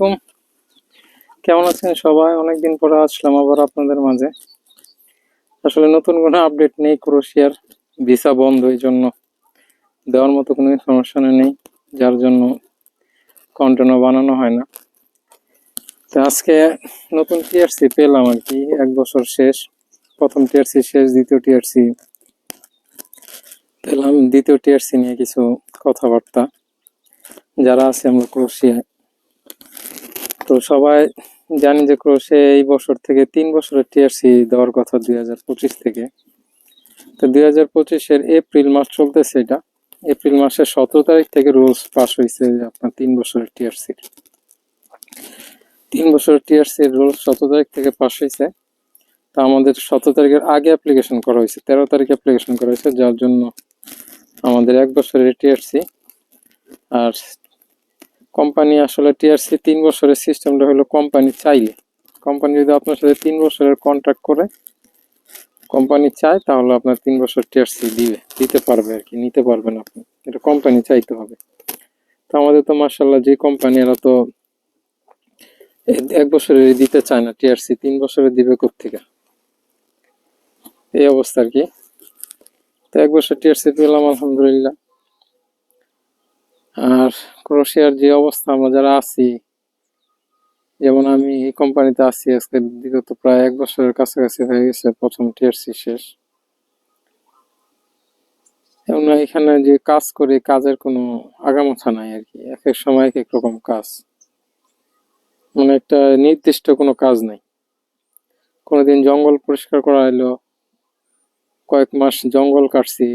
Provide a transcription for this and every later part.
আলাইকুম। কেমন আছেন সবাই? অনেকদিন পরে আসলাম আবার আপনাদের মাঝে। আসলে নতুন কোনো আপডেট নেই, ক্রোশিয়ার ভিসা বন্ধ, এই জন্য দেওয়ার মতো কোনো ইনফরমেশন নেই, যার জন্য কন্টেন্টও বানানো হয় না। তো আজকে নতুন টিআরসি পেলাম আর কি, এক বছর শেষ। প্রথম টিআরসি শেষ, দ্বিতীয় টিআরসি পেলাম। দ্বিতীয় টিআরসি নিয়ে কিছু কথাবার্তা। যারা আছে আমরা ক্রোশিয়ায় তো সবাই জানি যে ক্রোশে এই বছর থেকে তিন বছরের টিআরসি দেওয়ার কথা দুই হাজার পঁচিশ থেকে। তো দুই হাজার পঁচিশের এপ্রিল মাস চলতেছে এটা। এপ্রিল মাসের সতেরো তারিখ থেকে রুলস পাস হয়েছে আপনার তিন বছরের টিআরসি তিন বছরের টিআরসি রুলস সতেরো তারিখ থেকে পাস হয়েছে। তা আমাদের সতেরো তারিখের আগে অ্যাপ্লিকেশন করা হয়েছে, তেরো তারিখে অ্যাপ্লিকেশন করা হয়েছে, যার জন্য আমাদের এক বছরের টিআরসি। আর কোম্পানি আসলে টিআরসি তিন বছরের সিস্টেমটা হলো কোম্পানি চাইলে। কোম্পানি যদি আপনার সাথে তিন বছরের কন্ট্রাক্ট করে, কোম্পানি চায়, তাহলে আপনার তিন বছর টিআরসি দিবে, দিতে পারবে আর কি, নিতে পারবেন আপনি। এটা কোম্পানি চাইতে হবে। তো আমাদের তো মার্শাল্লাহ যে কোম্পানি এরা তো এক বছরের দিতে চায় না, টিআরসি তিন বছরের দিবে কোথেকে এই অবস্থা আর কি। তো এক বছর টিআরসি পেলাম, আলহামদুলিল্লাহ। আর ক্রোশিয়ার যে অবস্থা, আমরা যারা আছি, যেমন আমি এই কোম্পানিতে আছি, আজকে বিগত প্রায় এক বছরের কাছাকাছি হয়ে গেছে, প্রথম টিআরসি শেষ। এবং এখানে যে কাজ করি, কাজের কোনো আগামাথা নাই আর কি, এক এক সময় এক এক রকম কাজ। মানে একটা নির্দিষ্ট কোনো কাজ নাই। কোনোদিন জঙ্গল পরিষ্কার করা এলো কয়েক মাস জঙ্গল কাটছি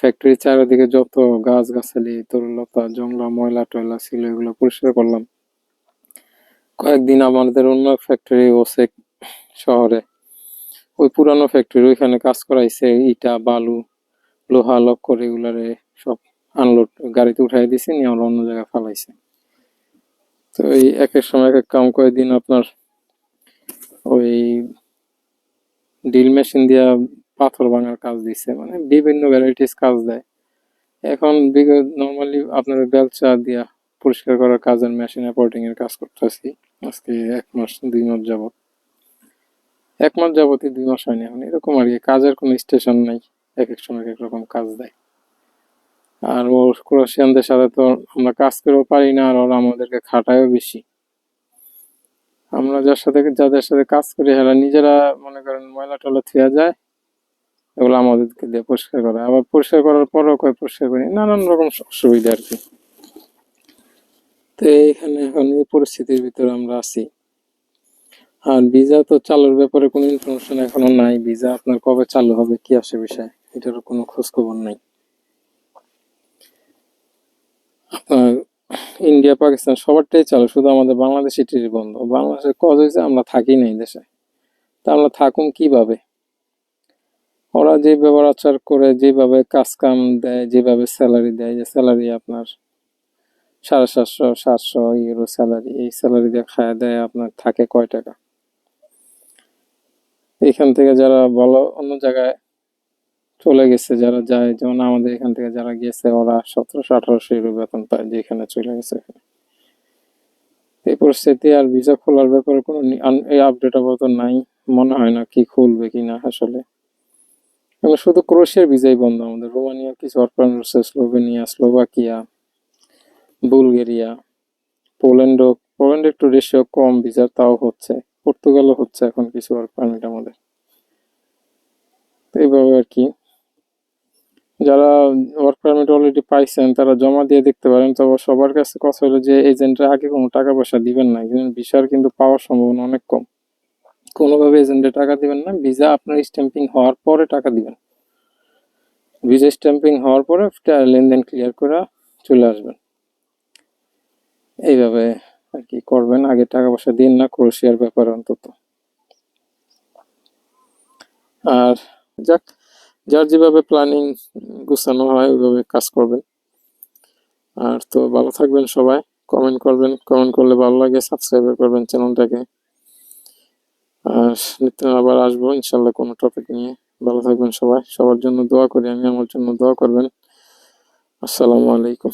ফ্যাক্টরি চারিদিকে যত গাছ গাছালি তরুলতা, জংলা, ময়লা টয়লা ছিল, এগুলো পরিষ্কার করলাম। কয়েকদিন আমাদের অন্য ফ্যাক্টরি ওসেক শহরে। ওই পুরানো ফ্যাক্টরি ওইখানে কাজ করাইছে, ইটা, বালু, লোহা, লক্কর এগুলারে সব আনলোড গাড়িতে উঠাই দিছে, নিয়ে আমরা অন্য জায়গায় ফালাইছে। তো এই এক এক সময় এক এক কাম কয়েকদিন আপনার ওই ড্রিল মেশিন দিয়া পাথর ভাঙার কাজ দিছে মানে বিভিন্ন ভ্যারাইটিস কাজ দেয়। এখন নর্মালি আপনার বেলচা দিয়া পরিষ্কার করার কাজের মেশিন অ্যাপোর্টিং এর কাজ করতেছি। আজকে এক মাস, দুই মাস যাবত এক মাস যাবতই দুই মাস হয়নি এখন, এরকম আর কি, কাজের কোনো স্টেশন নাই, এক এক সময় এক রকম কাজ দেয়। আর ওর ক্রোশিয়ানদের সাথে তো আমরা কাজ করেও পারি না, আর ওরা আমাদেরকে খাটায়ও বেশি। আমরা যার সাথে, যাদের সাথে কাজ করি এরা নিজেরা মনে করেন ময়লা টলা থুয়া যায় এগুলো আমাদেরকে দিয়ে পরিষ্কার করে। আবার পরিষ্কার করার পরেও কয় পরিষ্কার করি? নানান রকম অসুবিধা আর কি। তো এইখানে এখন এই পরিস্থিতির ভিতরে আমরা আছি। আর ভিসা তো চালুর ব্যাপারে কোনো ইনফরমেশন এখনও নাই। ভিসা আপনার কবে চালু হবে, কি আসে বিষয়? এটার কোনো খোঁজ খবর নাই। আপনার ইন্ডিয়া, পাকিস্তান সবারটাই চালু, শুধু আমাদের বাংলাদেশি টিভি বন্ধ। বাংলাদেশে কজ হয়েছে আমরা থাকি নাই দেশে। তা আমরা থাকুন কীভাবে? ওরা যে ব্যবহার আচার করে, যেভাবে কাজ কাম দেয়, যেভাবে স্যালারি দেয়, যে স্যালারি আপনার সাড়ে সাতশো সাতশো ইউরো স্যালারি এই স্যালারি দিয়ে দেয়, আপনার থাকে কয় টাকা? এখান থেকে যারা ভালো অন্য জায়গায় চলে গেছে, যারা যায়, যেমন আমাদের এখান থেকে যারা গেছে, ওরা সতেরোশো, আঠারোশো ইউরো বেতন পায়, যে এখানে চলে গেছে এই পরিস্থিতি আর ভিসা খোলার ব্যাপারে কোনো এই আপডেট আপাতত নাই। মনে হয় না কি খুলবে কি না আসলে। এবং শুধু ক্রোশিয়ার ভিসাই বন্ধ, আমাদের রোমানিয়ার কিছু অর্পান স্লোভেনিয়া, স্লোভাকিয়া, বুলগেরিয়া, পোল্যান্ডও, পোল্যান্ড একটু রেশিও কম ভিসার তাও হচ্ছে, পর্তুগালও হচ্ছে এখন কিছু ওয়ার্ক পারমিট আমাদের। এইভাবে আর কি। যারা ওয়ার্ক পারমিট অলরেডি পাইছেন, তারা জমা দিয়ে দেখতে পারেন, তবে সবার কাছে কথা হলো যে এজেন্টরা আগে কোনো টাকা পয়সা দিবেন না ভিসার কিন্তু পাওয়ার সম্ভাবনা অনেক কম। কোনোভাবে এজেন্টে টাকা দিবেন না ভিসা আপনার স্ট্যাম্পিং হওয়ার পরে টাকা দিবেন। ভিসা স্ট্যাম্পিং হওয়ার পরে লেনদেন ক্লিয়ার করে চলে আসবেন। এইভাবে আর কি করবেন, আগে টাকা পয়সা দিন না ক্রোশিয়ার ব্যাপারে অন্তত। আর যাক, যার যেভাবে প্ল্যানিং গুছানো হয়, ওইভাবে কাজ করবেন। আর তো ভালো থাকবেন সবাই কমেন্ট করবেন কমেন্ট করলে ভালো লাগে সাবস্ক্রাইব করবেন চ্যানেলটাকে আর নিত্য আবার আসব, ইনশাল্লাহ কোনো টপিক নিয়ে। ভালো থাকবেন সবাই। সবার জন্য দোয়া করি, আমি আমার জন্য দোয়া করবেন। আসসালামু আলাইকুম।